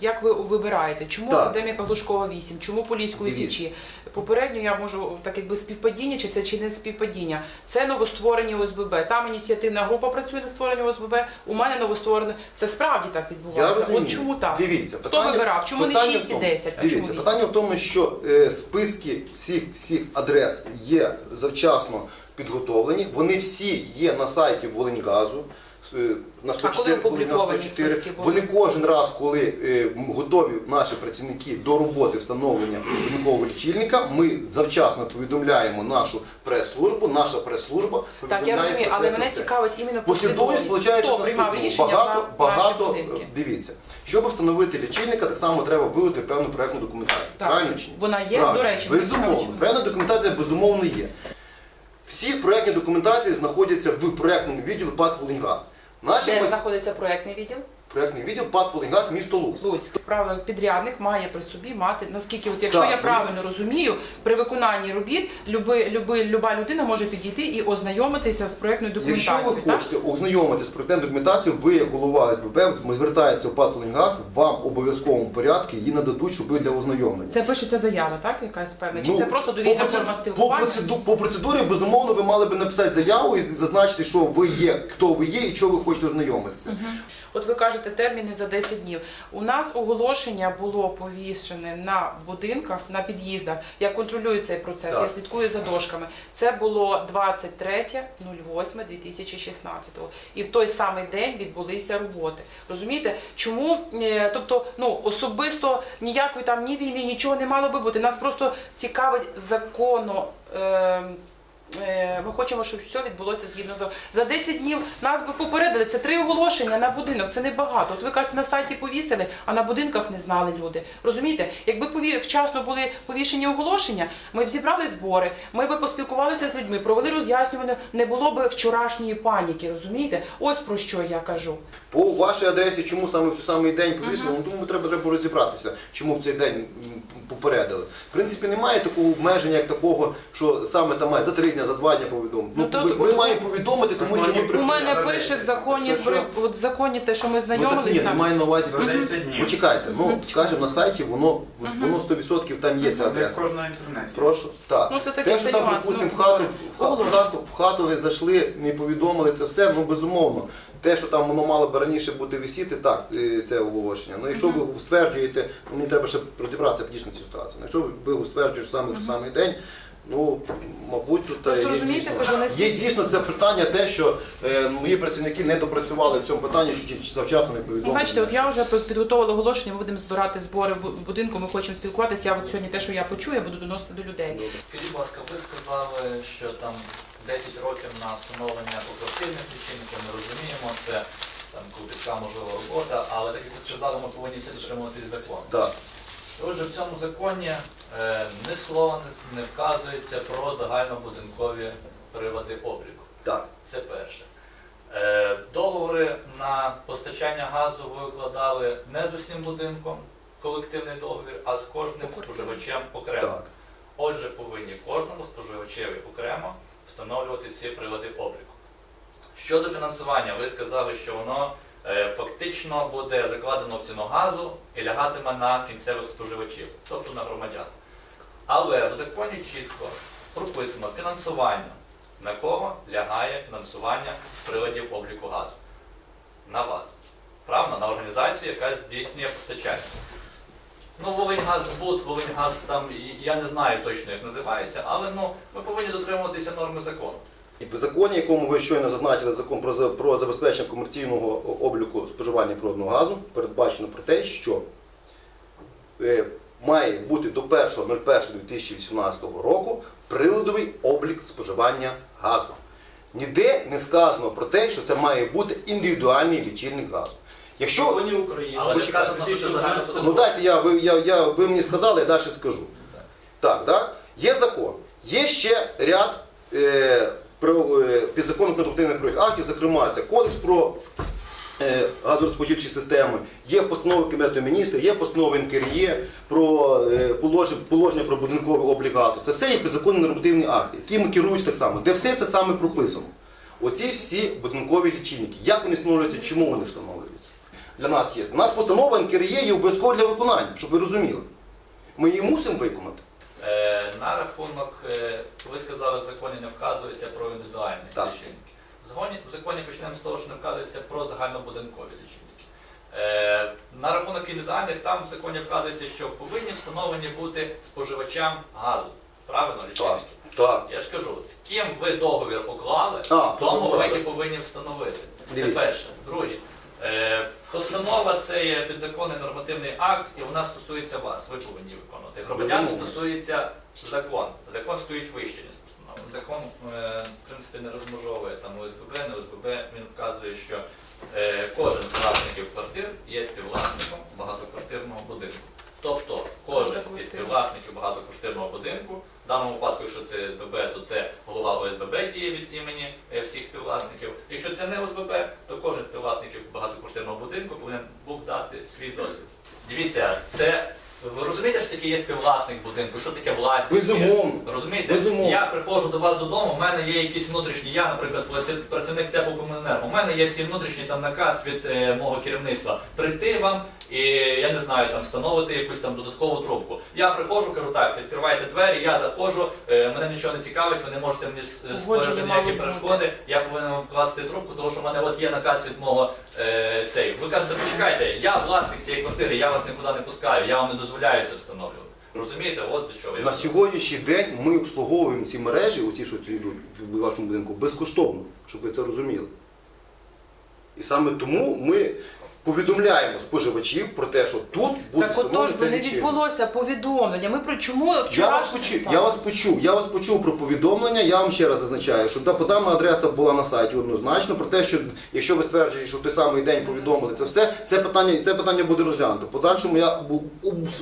Як ви вибираєте? Чому Так. академіка Глушкова 8? Чому Поліської Дивіться. січі? Попередньо я можу так якби співпадіння, чи це чи не співпадіння. Це новостворені ОСББ. Там ініціативна група працює над створенням ОСББ. У мене новостворене. Це справді так Я відбувається. розумію. От чому так? Дивіться, Хто вибирав? Чому не питання 6 в і тому- 10, а Дивіться, чому 8? питання в тому, що е, списки всіх всіх адрес є завчасно підготовлені. Вони всі є на сайті Волиньгазу. Е, На 104, опубліковані Волиньгаз 104. списки були? Вони кожен раз, коли е, готові наші працівники до роботи встановлення будинкового лічильника, ми завчасно повідомляємо нашу прес-службу. Наша прес-служба Так, я розумію, але мене цікавить іменно Послідовність Хто приймав рішення багато, за багато, будинки? дивіться, щоб встановити лічильника, так само треба виготовити певну проектну документацію. Так. Правильно чи ні? Вона є, Правильно. до речі, безумовно. чому. Проектна документація безумовно є. Всі проектні документації знаходяться в проектному відділі ПАТ «Волиньгаз». Наші Де пос- знаходиться проектний відділ? Проектний відділ ПАТ «Волиньгаз» місто Луцьк. Луцьк. Правильно, підрядник має при собі мати, наскільки, от якщо Так, я правильно розумію, при виконанні робіт люби, люби, люба людина може підійти і ознайомитися з проектною Якщо документацією. ви так? хочете ознайомитися з проектною документацією, ви як голова СББ, ми звертаєтеся в ПАТ «Волиньгаз», вам в обов'язковому порядку її нададуть, щоб ви для ознайомлення. Це пишеться заява, так? Якась певна? Чи Ну, це просто по довільна проце- форма по, спілкування? процеду- по процедурі, безумовно, ви мали би написати заяву і зазначити, що ви є, хто ви є і чого ви хочете ознайомитися. От ви кажете терміни за 10 днів. У нас оголошення було повішене на будинках, на під'їздах. Я контролюю цей процес, я слідкую за дошками. Це було 23.08.2016. І в той самий день відбулися роботи. Розумієте, чому е, тобто, ну особисто ніякої там ні війни, нічого не мало би бути. Нас просто цікавить законно. Е, Е, Ми хочемо, щоб все відбулося згідно з за 10 днів. Нас би попередили. Це три оголошення на будинок. Це небагато. От ви кажете, на сайті повісили, а на будинках не знали люди. Розумієте? Якби пові... вчасно були повішені оголошення, ми б зібрали збори, ми б поспілкувалися з людьми, провели роз'яснювання, не було б вчорашньої паніки. Розумієте? Ось про що я кажу. По вашій адресі, чому саме в цей самий день повісили, ну тому треба, треба розібратися, чому в цей день попередили. В принципі, немає такого обмеження, як такого, що саме там має за три дня, за два дня повідомити. Ну, Ну, ми, ми маємо повідомити, тому що ми У мене пише в законі Що, що? от в законі те, що ми Ну, так ні, знайомилися. немає на увазі. За 10 днів. Почекайте, ну скажімо, на сайті воно, воно 100% там є ця Десь адреса. кожного інтернеті. Прошу, так. Ну, це такий Те, що там, нюанс, припустимо, ну, в хату, в, ха- в, хату, в хату не зайшли, не повідомили це все, ну безумовно. Те, що там воно мало б раніше бути висіти, так, е, це оголошення. Ну якщо ви стверджуєте, ну мені треба ще розібратися в дійсно цій ситуації. Ну, Якщо ви стверджуєте саме в той самий день, ну мабуть, тут Просто є, розумієте, дійсно, є дійсно це питання, те, що е, мої працівники не допрацювали в цьому питанні, що чи завчасно не Ну, повідомили. Бачите, от я вже підготувала оголошення, ми будемо збирати збори в будинку, ми хочемо спілкуватися. Я от сьогодні те, що я почую, я буду доносити до людей. Скажіть, будь ласка, ви сказали, що там 10 років на встановлення поквартирних лічильників, ми розуміємо, це там клопітка, можливо, робота, але так як ви сказали, ми повинні всі дотримуватись закону. Так. Отже, в цьому законі е, ні слова не, не вказується про загальнобудинкові прилади обліку. Так. Це перше. Е, договори на постачання газу ви укладали не з усім будинком, колективний договір, а з кожним споживачем окремо. Так. Отже, повинні кожному споживачеві окремо встановлювати ці прилади обліку. Щодо фінансування, ви сказали, що воно фактично буде закладено в ціну газу і лягатиме на кінцевих споживачів, тобто на громадян. Але в законі чітко прописано фінансування. На кого лягає фінансування приладів обліку газу? На вас. Правильно? На організацію, яка здійснює постачання. Ну, Волиньгазбуд, Волиньгаз там, я не знаю точно, як називається, але ну, ми повинні дотримуватися норми закону. В законі, якому ви щойно зазначили, закон про, про забезпечення комерційного обліку споживання природного газу, передбачено про те, що е, має бути до 1.01.2018 року приладовий облік споживання газу. Ніде не сказано про те, що це має бути індивідуальний лічильник газу. Якщо законі України. Але почекайте, що це загально Ну дайте я, ви, я, я, ви мені сказали, я далі скажу. Так. Так, да? є закон. Є ще ряд е, підзаконних нормативних проєктів актів, зокрема, це кодекс про е, газорозподільчі системи, є постанови Кабінету міністрів, є постанови НКРЄ про е, положення, про будинковий облік газу. Це все є підзаконні нормативні акти, якими керуються так само, де все це саме прописано. Оці всі будинкові лічильники, як вони встановлюються, чому вони встановлюються. для нас є. У нас постанова НКРЄ є обов'язково для виконання, щоб ви розуміли. Ми її мусимо виконати. Е, на рахунок, е, ви сказали, в законі не вказується про індивідуальних Так. лічильників. В законі, почнемо з того, що не вказується про загальнобудинкові лічильники. Е, на рахунок індивідуальних там в законі вказується, що повинні встановлені бути споживачам газу. Правильно, лічильники? Так. Я ж кажу, з ким ви договір уклали, А, тому ви і повинні встановити. Це перше. Друге. Е, постанова це є підзаконний нормативний акт, і вона стосується вас. Ви повинні виконувати. Громадян стосується закон. Закон стоїть вище, ніж постанова. Закон, е, в принципі, не розмежовує там ОСББ, не ОСББ. Він вказує, що е, кожен з власників квартир є співвласником багатоквартирного будинку. Тобто кожен із співвласників багатоквартирного будинку, даному випадку, якщо це СББ, то це голова ОСББ діє від імені е, всіх співвласників. Якщо це не ОСББ, то кожен з співвласників багатоквартирного будинку повинен був дати свій дозвіл. Дивіться, це ви розумієте, що таке є співвласник будинку, що таке власник? Безумовно. Розумієте? Безумовно. Я приходжу до вас додому, у мене є якісь внутрішні, я, наприклад, працівник теплокомуненерго, у мене є всі внутрішні там наказ від е, мого керівництва прийти вам і я не знаю, там встановити якусь там додаткову трубку. Я приходжу, кажу так, відкривайте двері, я заходжу, е, мене нічого не цікавить, ви не можете мені Погодження створити мало ніякі бути. перешкоди. Я повинен вам вкласти трубку, тому що в мене от є наказ від мого е, цей. Ви кажете, почекайте, я власник цієї квартири, я вас нікуди не пускаю, я вам не дозволяю це встановлювати. Розумієте, от до чого я На сьогоднішній день ми обслуговуємо ці мережі, оті, що йдуть в вашому будинку, безкоштовно, щоб ви це розуміли. І саме тому ми повідомляємо споживачів про те, що тут буде Так отож би не відбулося повідомлення. Ми про чому Я вчора вас почув, я вас почув, я вас почув про повідомлення. Я вам ще раз зазначаю, що та подана адреса була на сайті однозначно. Про те, що якщо ви стверджуєте, що в той самий день повідомили це все, це питання, це питання буде розглянуто. Подальшому я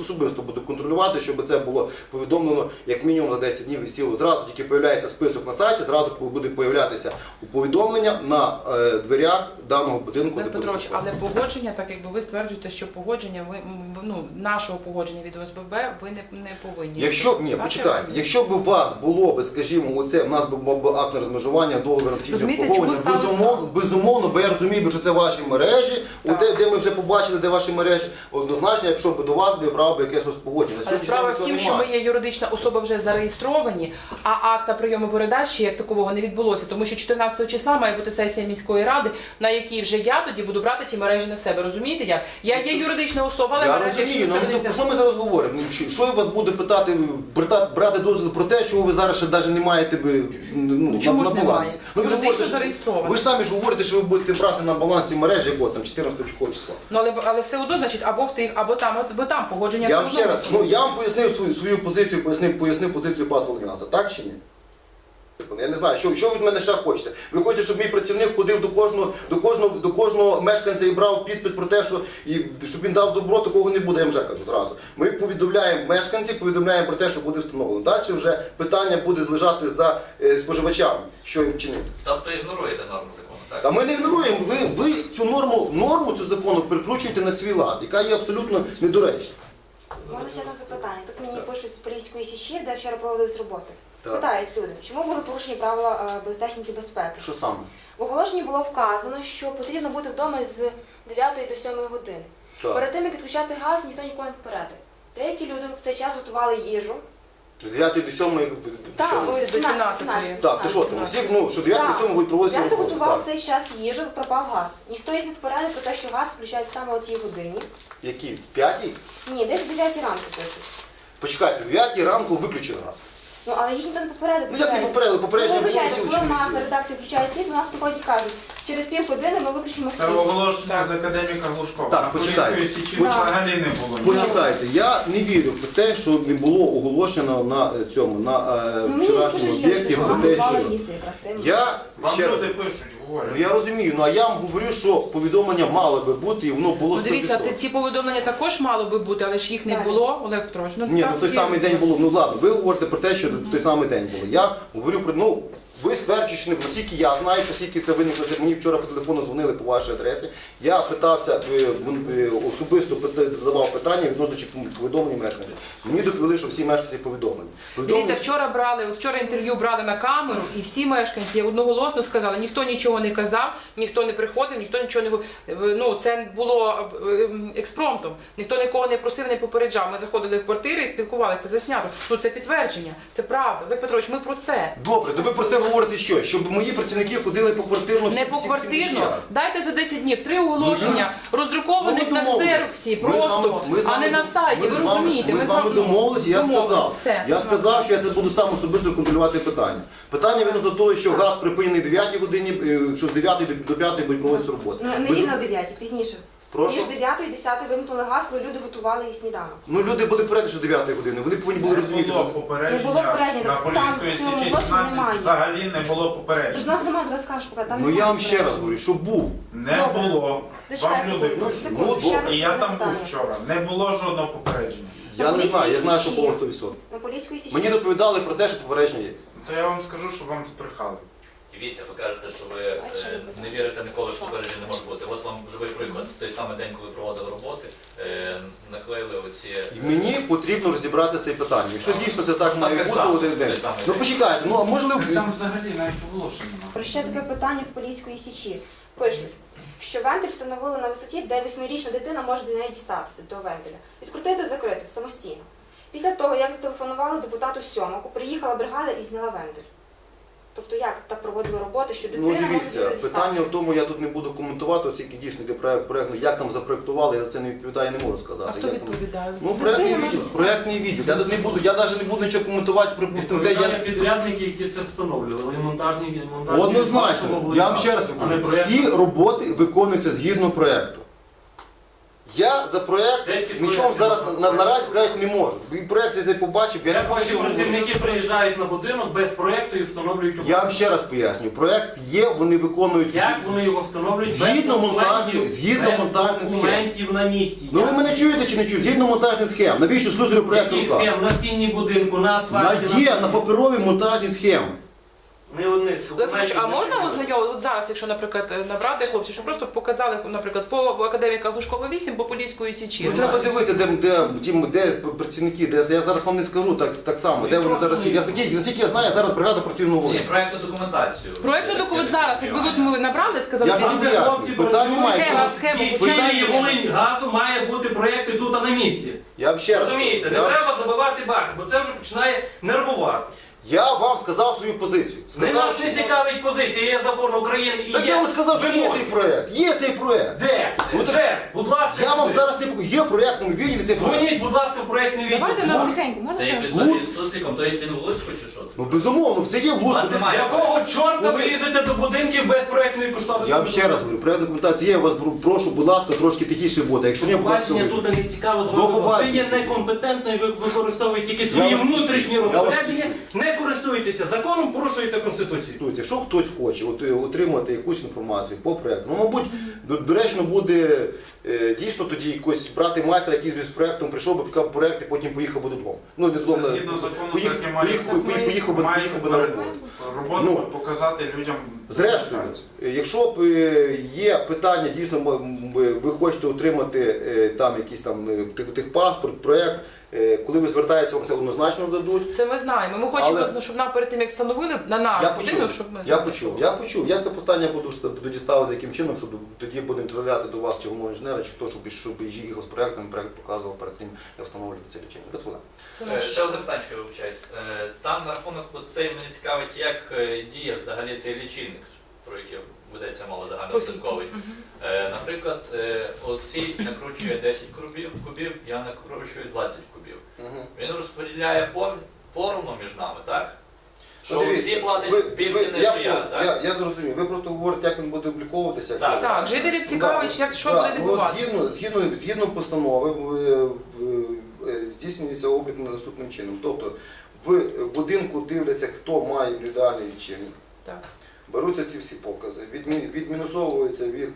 особисто буду контролювати, щоб це було повідомлено як мінімум за 10 днів висіло. Зразу тільки появляється список на сайті, зразу буде появлятися повідомлення на е, дверях даного будинку. Петрович, але погодження, так якби ви стверджуєте, що погодження ви ну нашого погодження від ОСББ ви не, не повинні. Якщо ні, Так, почекайте, я якщо б у вас було би, скажімо, оце в нас би був би акт на розмежування договору Розумієте, чому сталося безумовно, бо я розумію, би, що це ваші мережі, Так. де, де ми вже побачили, де ваші мережі. Однозначно, якщо б до вас би брав би якесь розпогодження. Але справа в цього тім, що ми немає. є юридична особа вже зареєстровані, а акта прийому передачі як такового не відбулося, тому що 14 числа має бути сесія міської ради, на якій вже я тоді буду брати ті мережі на себе. Розумієте як? Я є юридична особа, але Я мережі, розумію, ну, якщо ну, про що ми зараз говоримо? Ну, Що, що я вас буде питати, брати, брати дозвіл про те, чого ви зараз ще навіть не маєте би, ну, Ну, чому на, ж на немає? балансі? Ну, ви ж Юридично говорите, що- зареєстровано. ви ж самі ж говорите, що ви будете брати на балансі мережі, якого там 14 якого числа. Ну але але все одно, значить, або в тих, або там, або там погодження Я все вам одно ще раз, ну я вам пояснив свою, свою позицію, пояснив, пояснив позицію ПАТ Волгінаса, так чи ні? Я не знаю, що, що ви від мене ще хочете. Ви хочете, щоб мій працівник ходив до кожного, до кожного, до кожного мешканця і брав підпис про те, що і, щоб він дав добро, такого не буде, я вже кажу зразу. Ми повідомляємо мешканців, повідомляємо про те, що буде встановлено. Далі вже питання буде злежати за е, споживачами, що їм чинити. Тобто ігноруєте норму закону, так? Та ми не ігноруємо, ви, ви цю норму, норму цю закону прикручуєте на свій лад, яка є абсолютно недоречна. Можна ще одне запитання. Тут мені пишуть з Поліської січі, де вчора проводились роботи. Так. Питають люди, чому були порушені правила е, безпечної безпеки? Що саме? В оголошенні було вказано, що потрібно бути вдома з 9 до 7 години. Так. Перед тим, як відключати газ, ніхто нікого не попередив. Деякі люди в цей час готували їжу. З 9 до 7 Так, що? ось до 17-ї. Так, ти що, там ну, що 9 до 7 будуть проводитися Дехто роботи. готував в Так. цей час їжу, пропав газ. Ніхто їх не попередив про те, що газ включається саме о тій годині. Які? В 5? Ні, десь в 9 ранку пишуть. Почекайте, в 9 ранку виключили газ. Ну, але їх ніхто не попередив. Ну як не попередили? Попередження Ну, було всі коли нас на редакції включає світ, у нас приходять і кажуть, через півгодини ми виключимо Це світ. оголошення з академіка Глушкова. Так, На почекайте. Поліської січі Так. взагалі не було. Почекайте, я не вірю в те, що не було оголошено на е, цьому, на е, Ну, мені вчорашньому об'єкті що про вам те, що їсти якраз цим. я Вам ще раз, люди пишуть, говорять. ну я розумію, ну а я вам говорю, що повідомлення мало би бути і воно було Ну дивіться, 100%. ти- ті повідомлення також мало би бути, але ж їх не Так. було, Олег Петрович. Ну, Ні, так ну той є. самий день було. Ну ладно, ви говорите про те, що той самий день було. Я говорю про ну Ви стверджуєте, що не наскільки я знаю, оскільки це виникло, це мені вчора по телефону дзвонили по вашій адресі. Я питався е, е, особисто задавав питання відносно чи повідомлення мешканців. Мені доповіли, що всі мешканці повідомлені. Дивіться, вчора брали, от вчора інтерв'ю брали на камеру, і всі мешканці одноголосно сказали, ніхто нічого не казав, ніхто не приходив, ніхто нічого не. Е, Ну це було експромтом. Ніхто нікого не просив, не попереджав. Ми заходили в квартири і спілкувалися. Це знято. Ну це підтвердження, це правда. Олег Петрович, ми про це. Добре, то ви про це говорите що? Щоб мої працівники ходили по квартирно Не по квартирно. Дайте за 10 днів три оголошення, роздрукованих Ну, ви на вами- просто, а не на сайті. Ви розумієте? Ми з вами домовилися, я сказав. Все. Я сказав, що я це буду сам особисто контролювати питання. Питання відносно того, що газ припинений 9 годині, е, що з 9 до 5 будуть проводитися роботи. Ну, не рівно 9, пізніше. Прошу? Між 9 і 10 вимкнули газ, коли люди готували їй сніданок. Ну люди були вперед, що з 9 години. Вони повинні були Не розуміти. було що- попередження. Не було попередження, На там Поліської в цьому січі злочину 17 немає. взагалі не було Тож попередження. у нас немає зразка шпака, там Ну немає я вам ще раз говорю, що був. Не Добре. було. Зачекай Вам люди секунду, Ну, ще раз І я там був вчора. Не було жодного попередження. Я не знаю, я знаю, що було 100%. На Поліської січі. Мені доповідали про те, що попередження є. То я вам скажу, що вам збрехали. Дивіться, ви кажете, що ви е, не вірите ніколи, що попередження не може бути. От вам живий приклад. В той самий день, коли проводили роботи, е, наклеїли оці. І мені потрібно розібратися з цим питанням. Якщо дійсно це так має бути, само, один день. той самий Ну день. почекайте, ну а можливо. Там взагалі навіть оголошення немає. Про ще таке питання в Поліської січі. Пишуть, що вентиль встановили на висоті, де восьмирічна дитина може до неї дістатися, до вентиля. Відкрутити, закрити самостійно. Після того, як зателефонували депутату Сьомаку, приїхала бригада і зняла вентиль. Тобто як так проводили роботи, що дитина Ну дивіться, питання в тому, я тут не буду коментувати, оскільки дійсно йде проект, проект, ну, як там запроектували, я за це не відповідаю, не можу сказати. А хто Як там- відповідає? Ну, проектний відділ, проектний відділ. Я тут не буду, я навіть не буду нічого коментувати, припустимо, де Відповідає я. підрядники, які це встановлювали. І монтажні, і монтажні Однозначно, я вам ще раз проєкт. всі роботи виконуються згідно проекту. Я за проект нічого зараз на, наразі сказати не можу. І проект я побачив, я не Як хочу. працівники приїжджають на будинок без проєкту і встановлюють Я вам ще раз поясню, проект є, вони виконують. Як вони його встановлюють Згідно монтажних- згідно монтажних схем. документів на місці? Ну ви мене чуєте чи не чуєте? Згідно монтажних схем. Навіщо шлюзери проекту схем? На стіні будинку, на На асфальті? є на паперові монтажні схеми. Не одних документів а не можна ознайомити, от зараз, якщо, наприклад, е, набрати хлопців, щоб просто показали, наприклад, по академіка Глушкова 8, по Поліської січі. Ну треба дивитися, де, де, ті- де працівники, де я зараз вам не скажу так, так само, де вони зараз. Я наскільки, наскільки я знаю, зараз бригада працює в Ні, Новолі. проектну документацію. Проєктну Е, документ зараз, якби от ми набрали, сказали, Я Там, де поясню. хлопці Питань працюють, немає. Схема, схема, і. Волинь газу має бути проєкти тут а на місці. Я вам ще раз. Розумієте, не я, треба забивати бак, бо це вже починає нервувати. Я вам сказав свою позицію. Не Сказав, нас не що- цікавить позиція, є закон України і Так є я вам сказав, що є вимоги. цей проект. Є цей проект. Де? Ну, так- Вже, будь ласка. Я вам зараз не покажу. Є в проектному відділі цей проект. Дзвоніть, будь ласка, в проєктний відділ. Давайте на Тихенько, можна Це ще? як історія з сусликом, тобто він в Луцьку чи що? Ну безумовно, це є в У вас немає. Якого чорта Ну, ви лізете до будинків без проєктної кошторисної? Я вам ще раз говорю, проект документації є, я вас бру- прошу, будь ласка, трошки тихіше бути. Якщо ні, будь ласка, Бачення ви- тут не цікаво з До вами. Ви побачення. є некомпетентною, ви використовуєте тільки свої вас- внутрішні я вас- розпорядження, не користуєтеся законом, порушуєте конституцію. Тут, якщо хтось хоче от, е, отримати якусь інформацію по проекту, ну, мабуть, до- доречно буде е, дійсно тоді якось брати майстра, який з проектом прийшов би, почав проект і потім поїхав би додому. Ну, не додому, Це згідно закону, поїх- так і має поїх- бути. поїх- поїхав би поїхав би на роботу. роботу Ну, показати людям. Зрештою, е, якщо б е, є питання, дійсно м- м- ви хочете отримати е, там якийсь там е, тих- техпаспорт, проект, коли ви звертаєтеся, вам це однозначно дадуть. Це ми знаємо. Ми хочемо, Але- щоб нам перед тим, як встановили на наш Я будинок, почув, щоб ми я почув, я почув. Я це питання буду ст- тоді ставити таким чином, щоб тоді будемо відправляти до вас чи головного інженера, чи хто, щоб, щоб їхав з проектом, проект показував перед тим, як встановлювати це лічення. Без проблем. Це Е. Ще одне питання, вибачаюсь. Е, Там на рахунок цей мене цікавить, як е, діє взагалі цей лічильник, ведеться мова загальнобудинковий. Е, Наприклад, е, Олексій накручує 10 кубів, кубів, я накручую 20 кубів. Він розподіляє пор- поровну між нами, так? Що Ну, платять ви- півціни, я, що я, так? я, я зрозумів. Ви просто говорите, як він буде обліковуватися. як Так, він- Так, жителів цікавить, Да, як що да, буде ну, відбуватися. Згідно, згідно, згідно постанови е, здійснюється облік наступним чином. Тобто в будинку дивляться, хто має індивідуальний лічильник. Так. Беруться ці всі покази, відмі- відмінусовуються від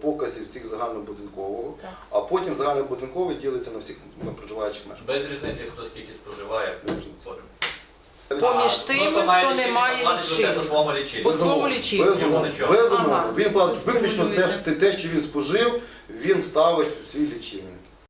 показів цих загальнобудинкового, Так. а потім загальнобудинковий ділиться на всіх на проживаючих мешканців. Без різниці, хто скільки споживає. Поміж тими, хто має не має лічильника. По своєму Безумовно, лічильнику. Безумовно. Він платить виключно те, Стимулюєте. те, те, що він спожив, він ставить свій лічильник.